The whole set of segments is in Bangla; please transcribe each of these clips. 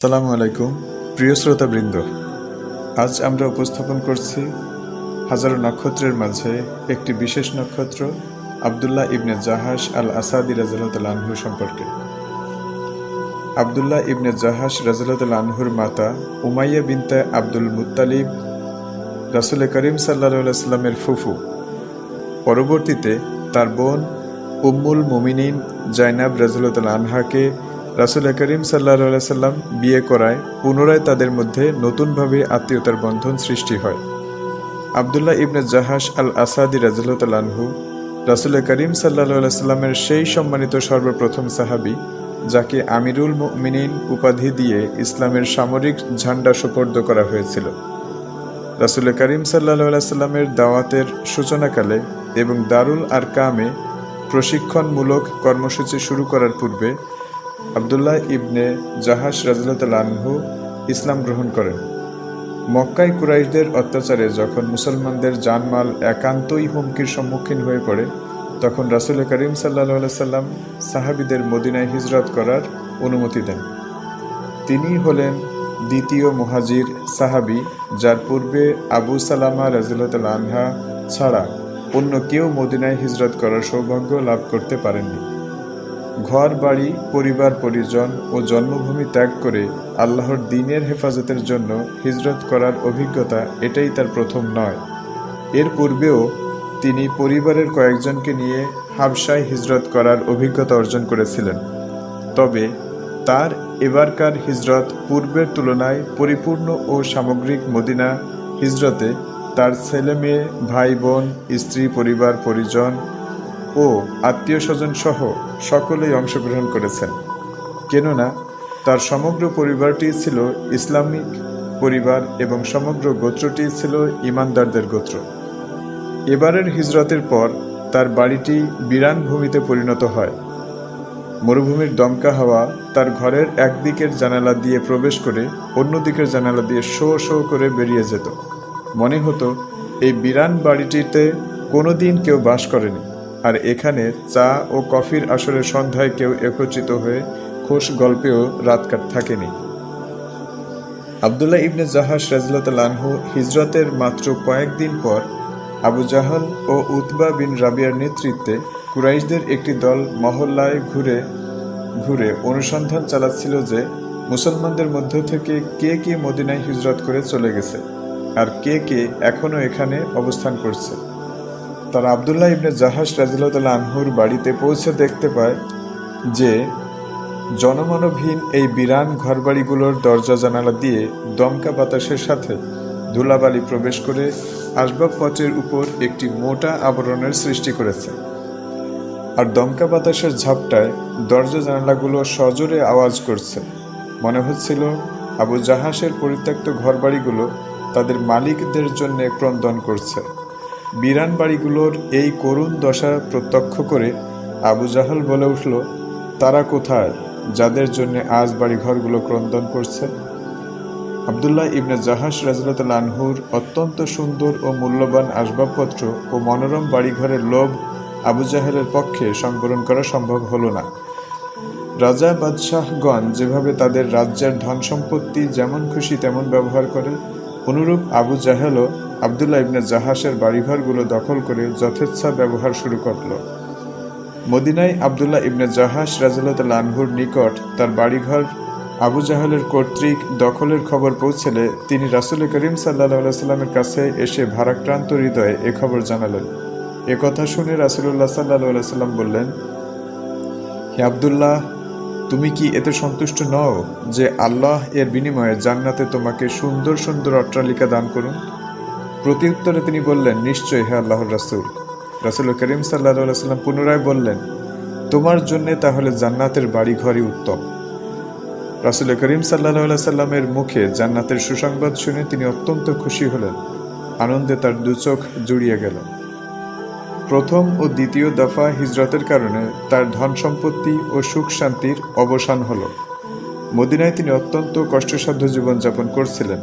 আসসালামু আলাইকুম, প্রিয় শ্রোতাবৃন্দ। আজ আমরা উপস্থাপন করছি হাজারো নক্ষত্রের মাঝে একটি বিশেষ নক্ষত্র, আবদুল্লাহ ইবনে জাহাস আল আসাদি আনহু সম্পর্কে। আবদুল্লাহ ইবনে জাহাস আনহুর মাতা উমাইয়া বিনতে আব্দুল মুত্তালিব, রাসুল করিম সাল্লা সাল্লামের ফুফু। পরবর্তীতে তার বোন উম্মুল মুমিনিন জাইনাব রাজুল্লাহ আনহাকে রাসুল করিম সাল্লাহ সাল্লাম বিয়ে করায়, পুনরায় তাদের মধ্যে নতুনভাবে আত্মীয়তার বন্ধন সৃষ্টি হয়। আবদুল্লাহ ইবনে জাহাস আল আসাদি রাজুল্লাহ আনহু রাসুল করিম সাল্লাহ সাল্লামের সেই সম্মানিত সর্বপ্রথম সাহাবি, যাকে আমিরুল মিনিন উপাধি দিয়ে ইসলামের সামরিক ঝান্ডা সুপর্দ করা হয়েছিল। রাসুল করিম সাল্লাহ সাল্লামের দাওয়াতের সূচনাকালে এবং দারুল আর কামে প্রশিক্ষণমূলক কর্মসূচি শুরু করার পূর্বে আবদুল্লাহ ইবনে জাহাস রাজু ইসলাম গ্রহণ করেন। মক্কায় কুরাইশদের অত্যাচারে যখন মুসলমানদের জানমাল একান্তই হুমকির সম্মুখীন হয়ে পড়ে, তখন রাসুল করিম সাল্লাহ সাল্লাম সাহাবিদের মদিনায় হিজরত করার অনুমতি দেন। তিনি হলেন দ্বিতীয় মহাজির সাহাবি, যার পূর্বে আবু সালামা রাজিল্লাহ আনহা ছাড়া অন্য কেউ মদিনায় হিজরত করার সৌভাগ্য লাভ করতে পারেননি। ঘর বাড়ি পরিবার, পরিজন ও জন্মভূমি ত্যাগ করে আল্লাহর দিনের হেফাজতের জন্য হিজরত করার অভিজ্ঞতা এটাই তার প্রথম নয়। এর পূর্বেও তিনি পরিবারের কয়েকজনকে নিয়ে হাবসায় হিজরত করার অভিজ্ঞতা অর্জন করেছিলেন। তবে তার এবারকার হিজরত পূর্বের তুলনায় পরিপূর্ণ ও সামগ্রিক মদিনা হিজরতে তার ছেলে মেয়ে ভাই বোন স্ত্রী, পরিবার, পরিজন ও আত্মীয় স্বজন সহ সকলেই অংশগ্রহণ করেছেন। কেননা, তার সমগ্র পরিবারটি ছিল ইসলামিক পরিবার এবং সমগ্র গোত্রটি ছিল ইমানদারদের গোত্র। এবারের হিজরতের পর তার বাড়িটি বিরান ভূমিতে পরিণত হয়। মরুভূমির দমকা হাওয়া তার ঘরের একদিকের জানালা দিয়ে প্রবেশ করে অন্য দিকের জানালা দিয়ে শো শো করে বেরিয়ে যেত। মনে হতো, এই বিরান বাড়িটিতে কোনোদিন কেউ বাস করেনি। আর এখানে চা ও কফির আসরের সন্ধ্যায় কেউ একত্রিত হয়ে খোশ গল্পেও রাত কাট থাকেনি। আবদুল্লাহ ইবনে জাহাস আনহু হিজরতের মাত্র কয়েকদিন পর আবু জাহাল ও উতবা বিন রাবিয়ার নেতৃত্বে কুরাইশদের একটি দল মহল্লায় ঘুরে ঘুরে অনুসন্ধান চালাচ্ছিল যে মুসলমানদের মধ্য থেকে কে কে মদিনায় হিজরত করে চলে গেছে আর কে কে এখনও এখানে অবস্থান করছে। তারা আবদুল্লাহ ইবনে জাহাজ রাজিল্লাহ আনহুর বাড়িতে পৌঁছে দেখতে পায় যে জনমানবহীন এই বিরান ঘরবাড়িগুলোর দরজা জানালা দিয়ে দমকা বাতাসের সাথে ধুলাবালি প্রবেশ করে আসবাবপত্রের উপর একটি মোটা আবরণের সৃষ্টি করেছে। আর দমকা বাতাসের ঝাপটায় দরজা জানালাগুলো সজোরে আওয়াজ করছে। মনে হচ্ছিল আবু জাহাসের পরিত্যক্ত ঘরবাড়িগুলো তাদের মালিকদের জন্য ক্রন্দন করছে। বিরান বাড়িগুলোর এই করুণ দশা প্রত্যক্ষ করে আবু জাহাল বলে উঠল, তারা কোথায়? যাদের জন্য আজ বাড়িঘরগুলো ক্রন্দন করছে? আবদুল্লাহ ইবনে জাহাস রাজরত আনহুর অত্যন্ত সুন্দর ও মূল্যবান আসবাবপত্র ও মনোরম বাড়িঘরের লোভ আবু জাহেলের পক্ষে সংবরণ করা সম্ভব হলো না। রাজা বাদশাহগণ যেভাবে তাদের রাজ্যের ধন সম্পত্তি যেমন খুশি তেমন ব্যবহার করে অনুরূপ আবু জাহেলও আবদুল্লাহ ইবনে জাহাসের বাড়িঘরগুলো দখল করে যথেচ্ছা ব্যবহার শুরু করল। মদিনায় আবদুল্লাহ ইবনে জাহাস রাজুল্লাহ আনহুর নিকট তার বাড়িঘর, আবু জাহালের কর্তৃক দখলের খবর পৌঁছলে তিনি রাসুল করিম সাল্লাহ সাল্লামের কাছে এসে ভারাক্রান্ত হৃদয়ে এ খবর জানালেন। এ কথা শুনে রাসুল্লাহ সাল্লাহ সাল্লাম বললেন, হে আবদুল্লাহ তুমি কি এতে সন্তুষ্ট নও যে আল্লাহ এর বিনিময়ে জান্নাতে তোমাকে সুন্দর সুন্দর অট্টালিকা দান করুন? প্রত্যুত্তরে তিনি বললেন নিশ্চয় হে আল্লাহর রাসুল। রাসুল করিম সাল্লাহ সাল্লাম পুনরায় বললেন, তোমার জন্যে তাহলে জান্নাতের বাড়ি ঘরই উত্তম। রাসুল করিম সাল্লাহ সাল্লামের মুখে জান্নাতের সুসংবাদ শুনে তিনি অত্যন্ত খুশি হলেন। আনন্দে তার দুচোখ জুড়িয়ে গেল। প্রথম ও দ্বিতীয় দফা হিজরতের কারণে তার ধন সম্পত্তি ও সুখ শান্তির অবসান হল। মদিনায় তিনি অত্যন্ত কষ্টসাধ্য জীবনযাপন করছিলেন।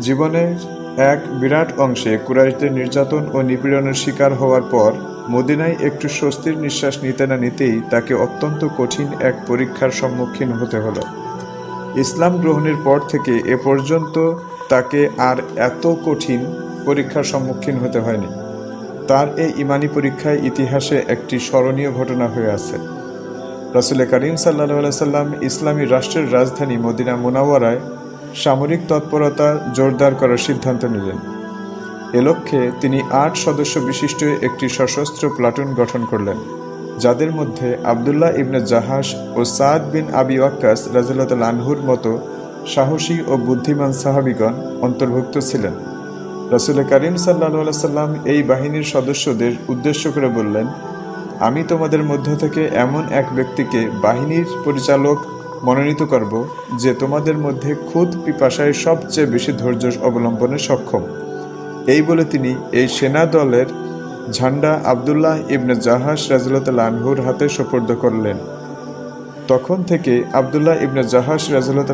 জীবনের এক বিরাট অংশে কুরাইশদের নির্যাতন ও নিপীড়নের শিকার হওয়ার পর মদিনায় একটু স্বস্তির নিঃশ্বাস নিতে না নিতেই তাকে অত্যন্ত কঠিন এক পরীক্ষার সম্মুখীন হতে হলো। ইসলাম গ্রহণের পর থেকে এ পর্যন্ত তাকে আর এত কঠিন পরীক্ষার সম্মুখীন হতে হয়নি। তার এই ইমানি পরীক্ষায় ইতিহাসে একটি স্মরণীয় ঘটনা হয়ে আছে। রাসুল করিম সাল্লাহ সাল্লাম ইসলামী রাষ্ট্রের রাজধানী মদিনা মোনাওয়ারায় সামরিক তৎপরতা জোরদার করার সিদ্ধান্ত নিলেন। এ লক্ষ্যে তিনি আট সদস্য বিশিষ্ট একটি সশস্ত্র প্লাটুন গঠন করলেন, যাদের মধ্যে আবদুল্লাহ ইবনে জাহাস ও সাদ বিন আবি ওয়াক্কাস রাজিল্লাহ আনহুর মতো সাহসী ও বুদ্ধিমান সাহাবিগণ অন্তর্ভুক্ত ছিলেন। রসুল করিম সাল্লা সাল্লাম এই বাহিনীর সদস্যদের উদ্দেশ্য করে বললেন, আমি তোমাদের মধ্য থেকে এমন এক ব্যক্তিকে বাহিনীর পরিচালক মনোনীত করব যে তোমাদের মধ্যে খুদ পিপাসায় সবচেয়ে বেশি ধৈর্য অবলম্বনে সক্ষম। এই বলে তিনি এই সেনা দলের ঝান্ডা আবদুল্লাহ ইবনে জাহাস রাজুল্লাহ আনহুর হাতে সোপর্দ করলেন। তখন থেকে আবদুল্লাহ ইবনে জাহাস রাজুল্লাহ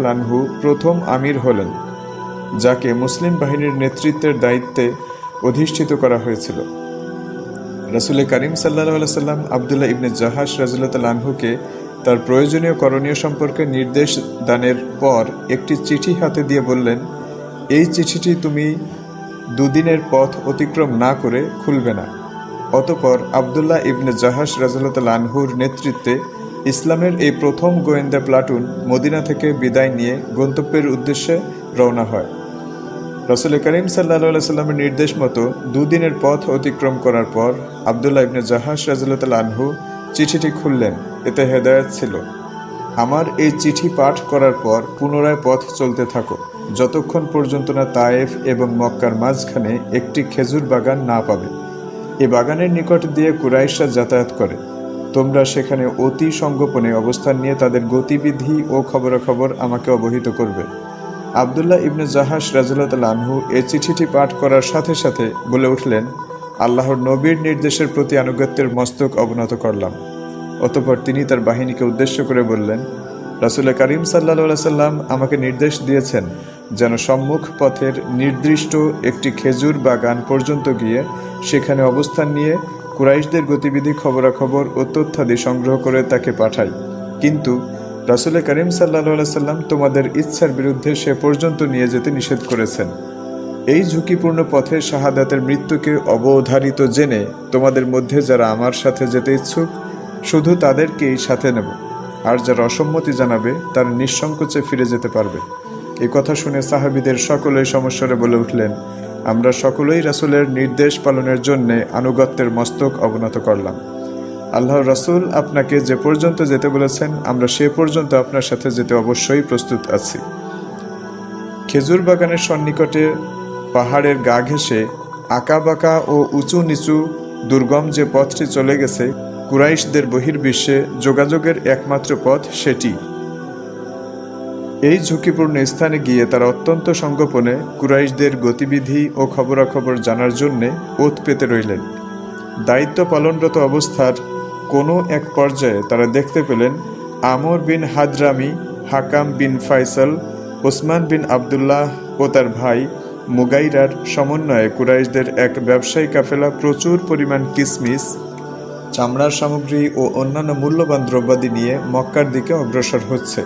প্রথম আমির হলেন। যাকে মুসলিম বাহিনীর নেতৃত্বের দায়িত্বে অধিষ্ঠিত করা হয়েছিল। রাসুল করিম সাল্লাহ সাল্লাম আবদুল্লাহ ইবনে জাহাস রাজুল্লাহ আনহুকে তার প্রয়োজনীয় করণীয় সম্পর্কে নির্দেশ দানের পর একটি চিঠি হাতে দিয়ে বললেন, এই চিঠিটি তুমি দুদিনের পথ অতিক্রম না করে খুলবে না। অতপর আবদুল্লাহ ইবনে জাহাস রাজুল্লাহ আনহুর নেতৃত্বে ইসলামের এই প্রথম গোয়েন্দা প্লাটুন মদিনা থেকে বিদায় নিয়ে গন্তব্যের উদ্দেশ্যে রওনা হয়। রসুল করিম সাল্লা সাল্লামের নির্দেশ মতো দুদিনের পথ অতিক্রম করার পর আবদুল্লাহ ইবনে জাহাস রাজুল্লাহ আনহু চিঠিটি খুললেন। এতে হেদায়ত ছিল। আমার এই চিঠি পাঠ করার পর পুনরায় পথ চলতে থাকো। যতক্ষণ পর্যন্ত না তায়েফ এবং মক্কার মাঝখানে একটি খেজুর বাগান না পাবে। এ বাগানের নিকট দিয়ে কুরাইশরা যাতায়াত করে। তোমরা সেখানে অতি সঙ্গোপনে অবস্থান নিয়ে তাদের গতিবিধি ও খবরাখবর আমাকে অবহিত করবে। আবদুল্লাহ ইবনে জাহাস রাজুল্লাহ আনহু এ চিঠিটি পাঠ করার সাথে সাথে বলে উঠলেন, আল্লাহর নবীর নির্দেশের প্রতি আনুগত্যের মস্তক অবনত করলাম। অতপর তিনি তার বাহিনীকে উদ্দেশ্য করে বললেন, রাসুল করিম সাল্লা সাল্লাম আমাকে নির্দেশ দিয়েছেন যেন সম্মুখ পথের নির্দিষ্ট একটি খেজুর বাগান পর্যন্ত গিয়ে সেখানে অবস্থান নিয়ে কুরাইশদের গতিবিধি খবরাখবর ও তথ্যাদি সংগ্রহ করে তাকে পাঠাই। কিন্তু রাসুল করিম সাল্লা সাল্লাম তোমাদের ইচ্ছার বিরুদ্ধে সে পর্যন্ত নিয়ে যেতে নিষেধ করেছেন। এই ঝুঁকিপূর্ণ পথে শাহাদাতের মৃত্যুকে অবধারিত জেনে তোমাদের মধ্যে যারা আমার সাথে যেতে ইচ্ছুক, শুধু তাদেরকেই সাথে নেব। আর যারা অসম্মতি জানাবে, তারা নিঃসংকোচে ফিরে যেতে পারবে। এই কথা শুনে সাহাবিদের সকলেই সমস্যারে বলে উঠলেন, আমরা সকলেই রাসুলের নির্দেশ পালনের জন্যে আনুগত্যের মস্তক অবনত করলাম। আল্লাহ রাসুল আপনাকে যে পর্যন্ত যেতে বলেছেন, আমরা সে পর্যন্ত আপনার সাথে যেতে অবশ্যই প্রস্তুত আছি। খেজুর বাগানের সন্নিকটে পাহাড়ের গা ঘেঁষে আঁকাবাঁকা ও উঁচু নিচু দুর্গম যে পথটি চলে গেছে, কুরাইশদের বহির্বিশ্বে যোগাযোগের একমাত্র পথ সেটি। এই ঝুঁকিপূর্ণ স্থানে গিয়ে তারা অত্যন্ত সংগোপনে কুরাইশদের গতিবিধি ও খবরাখবর জানার জন্যে ওত পেতে রইলেন। দায়িত্ব পালনরত অবস্থার কোনো এক পর্যায়ে তারা দেখতে পেলেন Amr bin Hadrami Hakam bin Faisal, Osman bin Abdullah ও তার ভাই মুগাইরার সমন্বয়ে কুরাইশদের এক ব্যবসায়ী কাফেলা প্রচুর পরিমাণ কিসমিস, চামড়ার সামগ্রী ও অন্যান্য মূল্যবান দ্রব্যাদি নিয়ে মক্কার দিকে অগ্রসর হচ্ছে।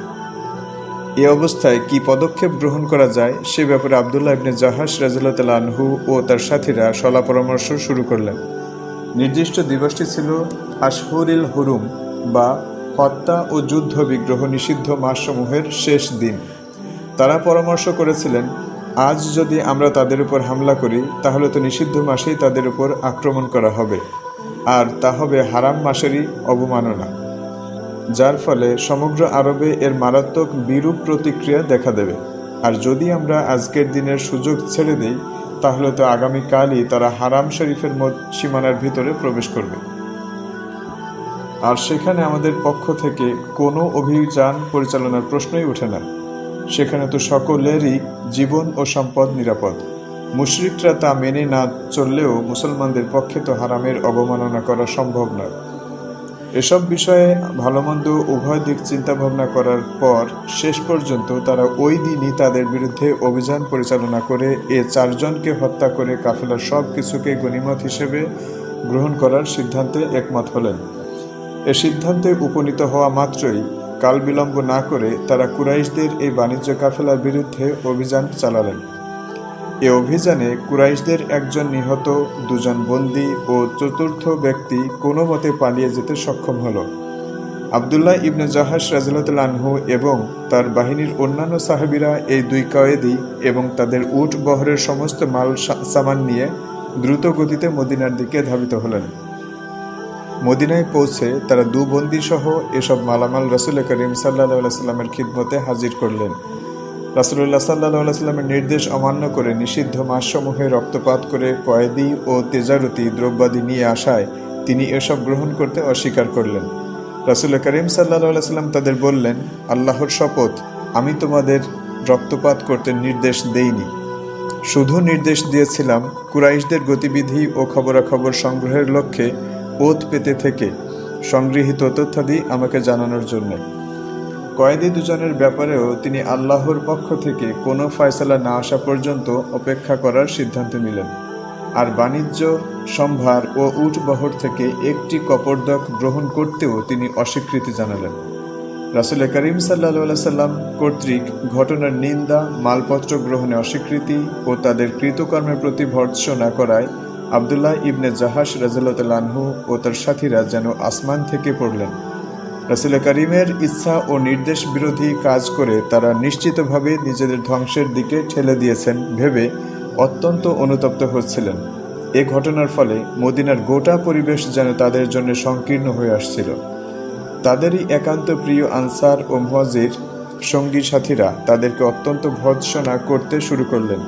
এ অবস্থায় কি পদক্ষেপ গ্রহণ করা যায় সে ব্যাপারে আবদুল্লাহ ইবনে জাহাস রাজুল্লাহ আনহু ও তার সাথীরা সলা পরামর্শ শুরু করলেন। নির্দিষ্ট দিবসটি ছিল আশহুরিল হুরুম বা হত্যা ও যুদ্ধ বিগ্রহ নিষিদ্ধ মাসসমূহের শেষ দিন। তারা পরামর্শ করেছিলেন, আজ যদি আমরা তাদের উপর হামলা করি, তাহলে তো নিষিদ্ধ মাসেই তাদের উপর আক্রমণ করা হবে। আর তা হবে হারাম মাসেরই অবমাননা। যার ফলে সমগ্র আরবে এর মারাত্মক বিরূপ প্রতিক্রিয়া দেখা দেবে। আর যদি আমরা আজকের দিনের সুযোগ ছেড়ে দেই তাহলে তো আগামীকালই তারা হারাম শরীফের সীমানার ভিতরে প্রবেশ করবে। আর সেখানে আমাদের পক্ষ থেকে কোনো অভিযান পরিচালনার প্রশ্নই ওঠে না। সেখানে তো সকলেরই জীবন ও সম্পদ নিরাপদ। মুশরিকরা তা মেনে না চললেও মুসলমানদের পক্ষে তো হারামের অবমাননা করা সম্ভব নয়। এসব বিষয়ে ভালো মন্দ উভয় দিক চিন্তা ভাবনা করার পর শেষ পর্যন্ত তারা ওই দিনই তাদের বিরুদ্ধে অভিযান পরিচালনা করে এ চারজনকে হত্যা করে কাফেলার সব কিছুকে গণিমত হিসেবে গ্রহণ করার সিদ্ধান্তে একমত হলেন। এ সিদ্ধান্তে উপনীত হওয়া মাত্রই কাল বিলম্ব না করে তারা কুরাইশদের এই বাণিজ্য কাফেলার বিরুদ্ধে অভিযান চালালেন। এ অভিযানে কুরাইশদের একজন নিহত, দুজন বন্দী ও চতুর্থ ব্যক্তি কোনো মতে পালিয়ে যেতে সক্ষম হল। আবদুল্লাহ ইবনে জাহাস রাজিলাতুল আনহু এবং তার বাহিনীর অন্যান্য সাহাবিরা এই দুই কয়েদি এবং তাদের উট বহরের সমস্ত মাল সামান নিয়ে দ্রুত গতিতে মদিনার দিকে ধাবিত হলেন। মদিনায় পৌঁছে তারা দু বন্দী সহ এসব মালামাল রসুল করিম সাল্লাহ সাল্লামের খিদমতে হাজির করলেন। রাসুল্লাহ সাল্লাহ সাল্লামের নির্দেশ অমান্য করে নিষিদ্ধ মাসসমূহে রক্তপাত করে কয়েদি ও তেজারতি দ্রব্যাদি নিয়ে আসায় তিনি এসব গ্রহণ করতে অস্বীকার করলেন। রাসুল করিম সাল্লাহ সাল্লাম তাদের বললেন, আল্লাহর শপথ, আমি তোমাদের রক্তপাত করতে নির্দেশ দেইনি। শুধু নির্দেশ দিয়েছিলাম, কুরাইশদের গতিবিধি ও খবরাখবর সংগ্রহের লক্ষ্যে ওত পেতে থেকে সংগৃহীত তথ্যাদি আমাকে জানানোর জন্য। কয়েদি দুজনের ব্যাপারেও তিনি আল্লাহর পক্ষ থেকে কোনো ফয়সলা না আসা পর্যন্ত অপেক্ষা করার সিদ্ধান্ত নিলেন। আর বাণিজ্য, সম্ভার ও উট বহর থেকে একটি কপরদক গ্রহণ করতেও তিনি অস্বীকৃতি জানালেন। রাসুল করিম সাল্লা সাল্লাম কর্তৃক ঘটনার নিন্দা, মালপত্র গ্রহণে অস্বীকৃতি ও তাদের কৃতকর্মের প্রতি ভর্ৎসনা করায় আবদুল্লাহ ইবনে জাহাস রাজু ও তার সাথীরা যেন আসমান থেকে পড়লেন। রাসুল করিমের ইচ্ছা ও নির্দেশ বিরোধী কাজ করে তারা নিশ্চিতভাবে নিজেদের ধ্বংসের দিকে ঠেলে দিয়েছেন ভেবে অত্যন্ত অনুতপ্ত হচ্ছিলেন। এ ঘটনার ফলে মদিনার গোটা পরিবেশ যেন তাদের জন্য সংকীর্ণ হয়ে আসছিল। তাদেরই একান্ত প্রিয় আনসার ও মহাজির সঙ্গী সাথীরা তাদেরকে অত্যন্ত ভর্ৎসনা করতে শুরু করলেন।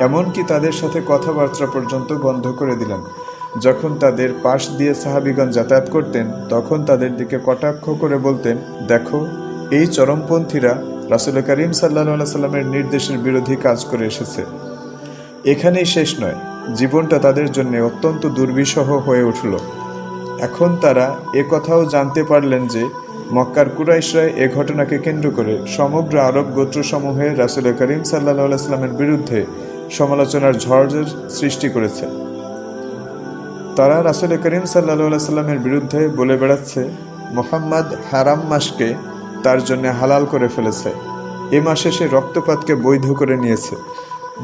এমনকি তাদের সাথে কথাবার্তা পর্যন্ত বন্ধ করে দিলেন। যখন তাদের পাশ দিয়ে সাহাবিগণ যাতায়াত করতেন, তখন তাদের দিকে কটাক্ষ করে বলতেন, দেখো, এই চরমপন্থীরা রাসুল করিম সাল্লা সাল্লামের নির্দেশের বিরোধী কাজ করে এসেছে। এখানেই শেষ নয়, জীবনটা তাদের জন্য অত্যন্ত দুর্বিষহ হয়ে উঠল। এখন তারা এ কথাও জানতে পারলেন যে, মক্কার কুরাইশরায় এ ঘটনাকে কেন্দ্র করে সমগ্র আরব গোত্রসমূহে রাসুল করিম সাল্লাহ সাল্লামের বিরুদ্ধে সমালোচনার ঝড়ের সৃষ্টি করেছে। তারা রাসুল করিম সাল্লাহ সাল্লামের বিরুদ্ধে বলে বেড়াচ্ছে, মোহাম্মদ হারাম মাসকে তার জন্য হালাল করে ফেলেছে। এ মাসে সে রক্তপাতকে বৈধ করে নিয়েছে।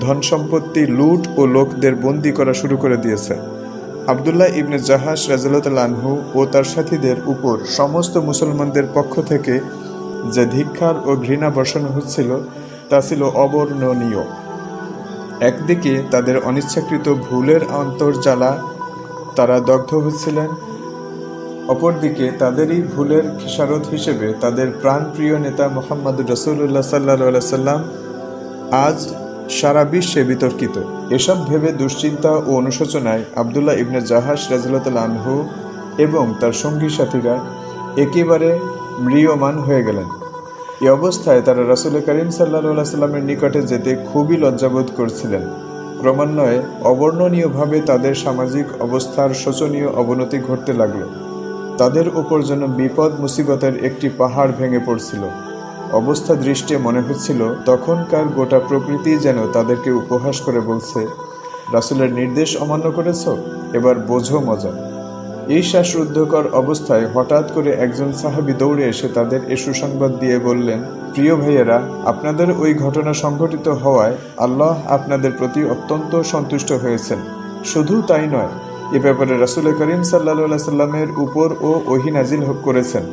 ধন সম্পত্তি, লুট ও লোকদের বন্দি করা শুরু করে দিয়েছে। আবদুল্লাহ ইবনে জাহাস রাজু ও তার সাথীদের উপর সমস্ত মুসলমানদের পক্ষ থেকে যে ধিক্ষার ও ঘৃণা বর্ষণ হচ্ছিল, তা ছিল অবর্ণনীয়। একদিকে তাদের অনিচ্ছাকৃত ভুলের অন্তর্জালা তারা দগ্ধ হচ্ছিলেন। অপরদিকে তাদেরই ভুলের খেসারত হিসেবে তাদের প্রাণপ্রিয় নেতা মোহাম্মদ রসুল্লাহ সাল্লাহ সাল্লাম আজ সারা বিশ্বে বিতর্কিত। এসব ভেবে দুশ্চিন্তা ও অনুশোচনায় আবদুল্লাহ ইবনে জাহাজ রাজুল্লাহ আনহু এবং তার সঙ্গী সাথীরা একেবারে ম্রিয়মান হয়ে গেলেন। এ অবস্থায় তারা রাসুল করিম সাল্লাহ সাল্লামের নিকটে যেতে খুবই লজ্জাবোধ করছিলেন। ক্রমান্বয়ে অবর্ণনীয়ভাবে তাদের সামাজিক অবস্থার শোচনীয় অবনতি ঘটতে লাগল। তাদের উপর যেন বিপদ মুসিবতের একটি পাহাড় ভেঙে পড়ছিল। অবস্থা দৃষ্টে মনে হচ্ছিল, তখনকার গোটা প্রকৃতি যেন তাদেরকে উপহাস করে বলছে, রাসুলের নির্দেশ অমান্য করেছ? এবার বোঝো মজা। এই শ্বাসরুদ্ধকর অবস্থায় হঠাৎ করে একজন সাহাবি দৌড়ে এসে তাদের এ সুসংবাদ দিয়ে বললেন প্রিয় ভাইয়েরা, আপনাদের ওই ঘটনা সংঘটিত হওয়ায় আল্লাহ আপনাদের প্রতি অত্যন্ত সন্তুষ্ট হয়েছেন। শুধু তাই নয়, এ ব্যাপারে রাসুল করিম সাল্লা সাল্লামের উপর ও ওহি নাজিল করেছেন।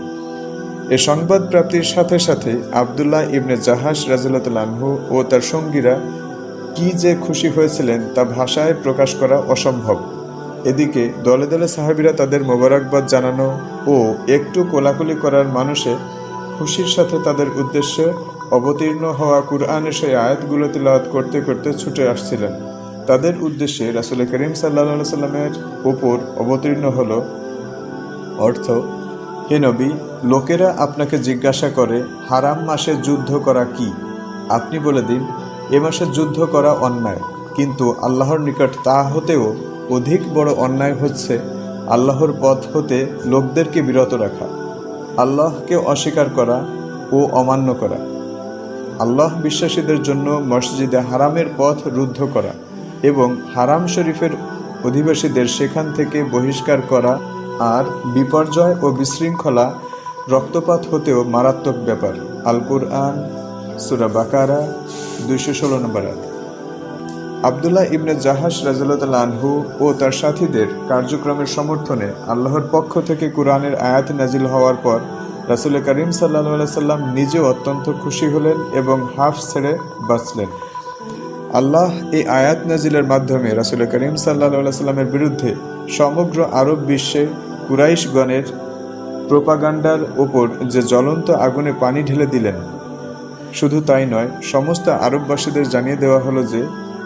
এ সংবাদ প্রাপ্তির সাথে সাথে আবদুল্লাহ ইবনে জাহাস রাজুল্লাহু ও তার সঙ্গীরা কি যে খুশি হয়েছিলেন তা ভাষায় প্রকাশ করা অসম্ভব। এদিকে দলে দলে সাহাবিরা তাদের মোবারকবাদ জানানো ও একটু কোলাকুলি করার মানুষে খুশির সাথে তাদের উদ্দেশ্যে অবতীর্ণ হওয়া কুরআনের সেই আয়াতগুলো তিলাওয়াত করতে করতে ছুটে আসছিলেন। তাদের উদ্দেশ্যে রাসুল করিম সাল্লা সাল্লামের উপর অবতীর্ণ হল। অর্থ, হে নবী, লোকেরা আপনাকে জিজ্ঞাসা করে, হারাম মাসে যুদ্ধ করা কি? আপনি বলে দিন, এ মাসে যুদ্ধ করা অন্যায়, কিন্তু আল্লাহর নিকট তা হতেও অধিক বড় অন্যায় হচ্ছে আল্লাহর পথ হতে লোকদেরকে বিরত রাখা। আল্লাহকে অস্বীকার করা ও অমান্য করা আল্লাহ বিশ্বাসীদের জন্য মসজিদে হারামের পথ রুদ্ধ করা এবং হারাম শরীফের অধিবাসীদের সেখান থেকে বহিষ্কার করা আর বিপর্যয় ও বিশৃঙ্খলা, রক্তপাত হতেও মারাত্মক ব্যাপার আল কুরআন সুরা বাকারা, দুইশো ষোলো নম্বর। আবদুল্লাহ ইবনে জাহাস রাজুল্লাহ আনহু ও তার সাথীদের কার্যক্রমের সমর্থনে আল্লাহর পক্ষ থেকে কোরআনের আয়াত নাজিল হওয়ার পর রাসুল করিম সাল্লাহ সাল্লাম নিজেও অত্যন্ত খুশি হলেন এবং হাফ ছেড়ে বাঁচলেন। আল্লাহ এই আয়াত নাজিলের মাধ্যমে রাসুল করিম সাল্লাহ সাল্লামের বিরুদ্ধে সমগ্র আরব বিশ্বে কুরাইশগণের প্রোপাগান্ডার ওপর যে জ্বলন্ত আগুনে পানি ঢেলে দিলেন, শুধু তাই নয়, সমস্ত আরববাসীদের জানিয়ে দেওয়া হলো যে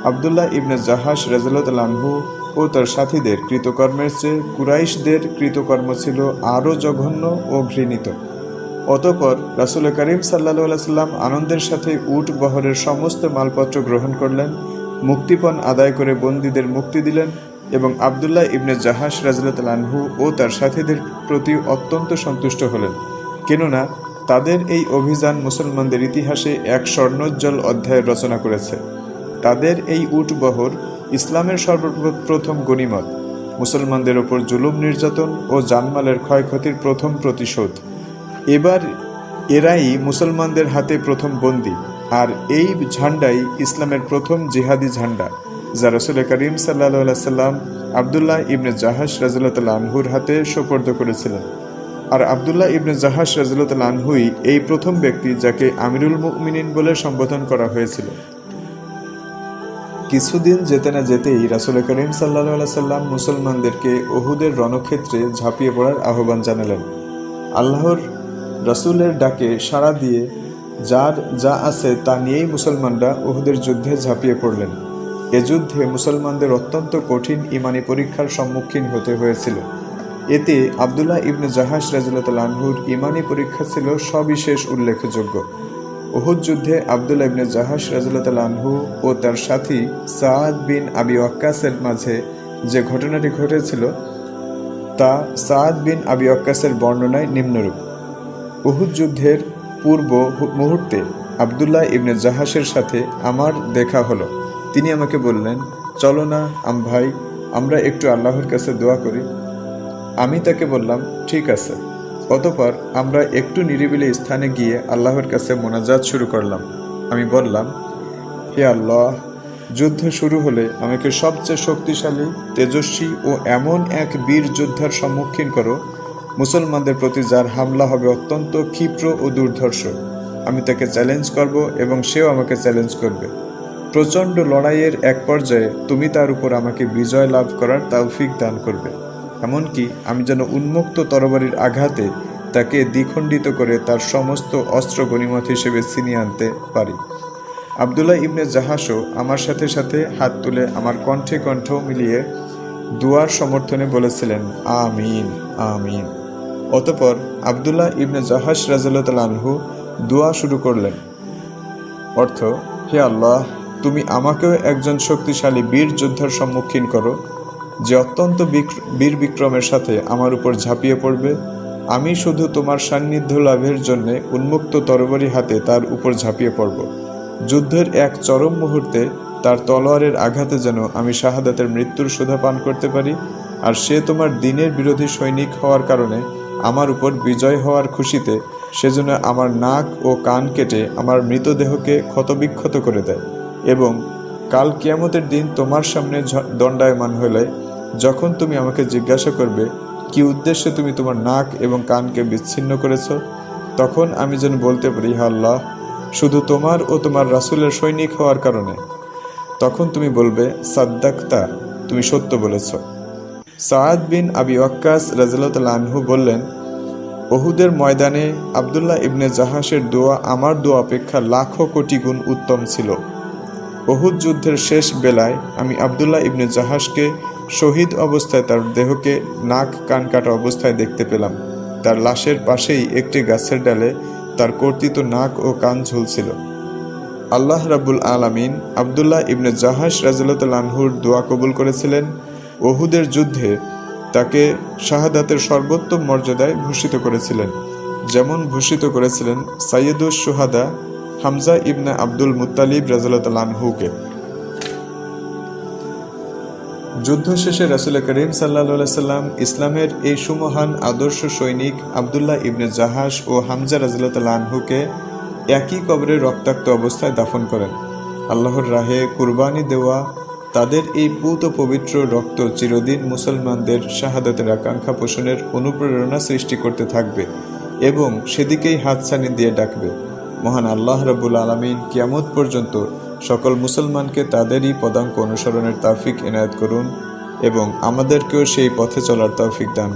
আবদুল্লাহ ইবনে জাহাস রাজু ও তার সাথীদের কৃতকর্মের চেয়ে কুরাইশদের কৃতকর্ম ছিল আরও জঘন্য ও ঘৃণিত। অতপর রাসুল করিম সাল্লাহ সাল্লাম আনন্দের সাথে উট বহরের সমস্ত মালপত্র গ্রহণ করলেন, মুক্তিপণ আদায় করে বন্দীদের মুক্তি দিলেন এবং আবদুল্লাহ ইবনে জাহাস রাজু ও তার সাথীদের প্রতি অত্যন্ত সন্তুষ্ট হলেন। কেননা তাদের এই অভিযান মুসলমানদের ইতিহাসে এক স্বর্ণোজ্জ্বল অধ্যায় রচনা করেছে। তাদের এই উট বহর ইসলামের সর্বপ্রথম গণিমত, মুসলমানদের ওপর জুলুম নির্যাতন ও জানমালের ক্ষয়ক্ষতির প্রথম প্রতিশোধ। এবার এরাই মুসলমানদের হাতে প্রথম বন্দী, আর এই ঝান্ডাই ইসলামের প্রথম জিহাদি ঝান্ডা, যা রসুল করিম সাল্লা সাল্লাম আবদুল্লাহ ইবনে জাহাস রাজুল্লাহ আনহুর হাতে সোপর্দ করেছিলেন। আর আবদুল্লাহ ইবনে জাহাস রাজুল্লাহ আনহুই এই প্রথম ব্যক্তি যাকে আমিরুল মুমিনিন বলে সম্বোধন করা হয়েছিল। কিছুদিন যেতে না যেতেই রাসুল করিম সাল্লাহ সাল্লাম মুসলমানদেরকে ওহুদের রণক্ষেত্রে ঝাঁপিয়ে পড়ার আহ্বান জানালেন। আল্লাহর রাসুলের ডাকে সাড়া দিয়ে যার যা আছে তা নিয়েই মুসলমানরা ওহুদের যুদ্ধে ঝাঁপিয়ে পড়লেন। এ যুদ্ধে মুসলমানদের অত্যন্ত কঠিন ইমানি পরীক্ষার সম্মুখীন হতে হয়েছিল। এতে আবদুল্লাহ ইবনে জাহাজ রাজুল্লাহ আনহুর ইমানি পরীক্ষা ছিল সবিশেষ উল্লেখযোগ্য। উহুদ যুদ্ধে আবদুল্লাহ ইবনে জাহাজ রাজুল্লাহ আনহু ও তার সাথী সাদ বিন আবি ওয়াক্কাসের মাঝে যে ঘটনাটি ঘটেছিল, তা সাদ বিন আবি ওয়াক্কাসের বর্ণনায় নিম্নরূপ। উহুদ যুদ্ধের পূর্ব মুহূর্তে আবদুল্লাহ ইবনে জাহাসের সাথে আমার দেখা হলো। তিনি আমাকে বললেন, চলো না, আম ভাই, আমরা একটু আল্লাহর কাছে দোয়া করি। আমি তাকে বললাম, ঠিক আছে। অতপর আমরা একটু নিরিবিলি স্থানে গিয়ে আল্লাহর কাছে মোনাজাত শুরু করলাম। আমি বললাম, হে আল্লাহ, যুদ্ধ শুরু হলে আমাকে সবচেয়ে শক্তিশালী, তেজস্বী ও এমন এক বীর যোদ্ধার সম্মুখীন করো, মুসলমানদের প্রতি যার হামলা হবে অত্যন্ত ক্ষিপ্র ও দুর্ধর্ষ। আমি তাকে চ্যালেঞ্জ করব এবং সেও আমাকে চ্যালেঞ্জ করবে। প্রচণ্ড লড়াইয়ের এক পর্যায়ে তুমি তার উপর আমাকে বিজয় লাভ করার তৌফিক দান করবে। এমনকি আমি যেন উন্মুক্ত তরবারির আঘাতে তাকে দ্বিখণ্ডিত করে তার সমস্ত অস্ত্র গণিমত হিসেবে ছিনিয়ে আনতে পারি। আবদুল্লাহ ইবনে জাহাসও আমার সাথে সাথে হাত তুলে আমার কণ্ঠে কণ্ঠ মিলিয়ে দুয়ার সমর্থনে বলেছিলেন, আমিন আমিন। অতপর আবদুল্লাহ ইবনে জাহাস রাজু দোয়া শুরু করলেন। অর্থ, হে আল্লাহ, তুমি আমাকেও একজন শক্তিশালী বীর যোদ্ধার সম্মুখীন করো। যে অত্যন্ত বীর বিক্রমের সাথে আমার উপর ঝাঁপিয়ে পড়বে, আমি শুধু তোমার সান্নিধ্য লাভের জন্য উন্মুক্ত তরবারি হাতে তার উপর ঝাঁপিয়ে পড়ব। যুদ্ধের এক চরম মুহূর্তে তার তলোয়ারের আঘাতে যেন আমি শাহাদাতের মৃত্যুর সুধা পান করতে পারি, আর সে তোমার দিনের বিরোধী সৈনিক হওয়ার কারণে আমার উপর বিজয় হওয়ার খুশিতে সেজন্য আমার নাক ও কান কেটে আমার মৃতদেহকে ক্ষতবিক্ষত করে দেয় এবং কাল কিয়ামতের দিন তোমার সামনে দণ্ডায়মান হলে যখন তুমি আমাকে জিজ্ঞাসা করবে, কি উদ্দেশ্যে তুমি তোমার নাক এবং কানকে বিচ্ছিন্ন করেছ, তখন আমি যেন বলতে পারি আল্লাহ, শুধু তোমার ও তোমার রাসুলের সৈনিক হওয়ার কারণে। তখন তুমি বলবে, সাদ্দাক্তা, তুমি সত্য বলেছ। সাদ বিন আবি ওয়াক্কাস রাজিল্লাহ আনহু বললেন, ওহুদের ময়দানে আবদুল্লাহ ইবনে জাহাসের দোয়া আমার দোয়া অপেক্ষা লাখো কোটি গুণ উত্তম ছিল। ওহুদ যুদ্ধের শেষ বেলায় আমি আবদুল্লাহ ইবনে জাহাজকে শহীদ অবস্থায় তার দেহকে নাক কান কাটা অবস্থায় দেখতে পেলাম। তার লাশের পাশেই একটি গাছের ডালে তার কর্তৃত নাক ও কান ঝুলছিল। আল্লাহ রাবুল আলামিন আবদুল্লাহ ইবনে জাহাজ রাজুল্লাহুর দোয়া কবুল করেছিলেন, ওহুদের যুদ্ধে তাকে শাহাদাতের সর্বোত্তম মর্যাদায় ভূষিত করেছিলেন। যেমন ভূষিত করেছিলেন সাইয়দুস সুহাদা হামজা ইবনে আব্দুল মুতালিব রাজুল্লাহকে যুদ্ধ শেষে রাসুল করিম সাল্লা সাল্লাম ইসলামের এই সুমহান আদর্শ সৈনিক আবদুল্লাহ ইবনে জাহাস ও হামজা আনহুকে একই কবরে রক্তাক্ত অবস্থায় দাফন করেন। আল্লাহর রাহে কুরবানি দেওয়া, তাদের এই পুত পবিত্র রক্ত চিরদিন মুসলমানদের শাহাদাতের আকাঙ্ক্ষা পোষণের অনুপ্রেরণা সৃষ্টি করতে থাকবে এবং সেদিকেই হাতছানি দিয়ে ডাকবে। মহান আল্লাহ রবুল আলমিন কিয়ামত পর্যন্ত সকল মুসলমানকে তাদেরই পদাঙ্ক অনুসরণের তাফিক এনায়ত করুন এবং আমাদেরকেও সেই পথে চলার তৌফিক দান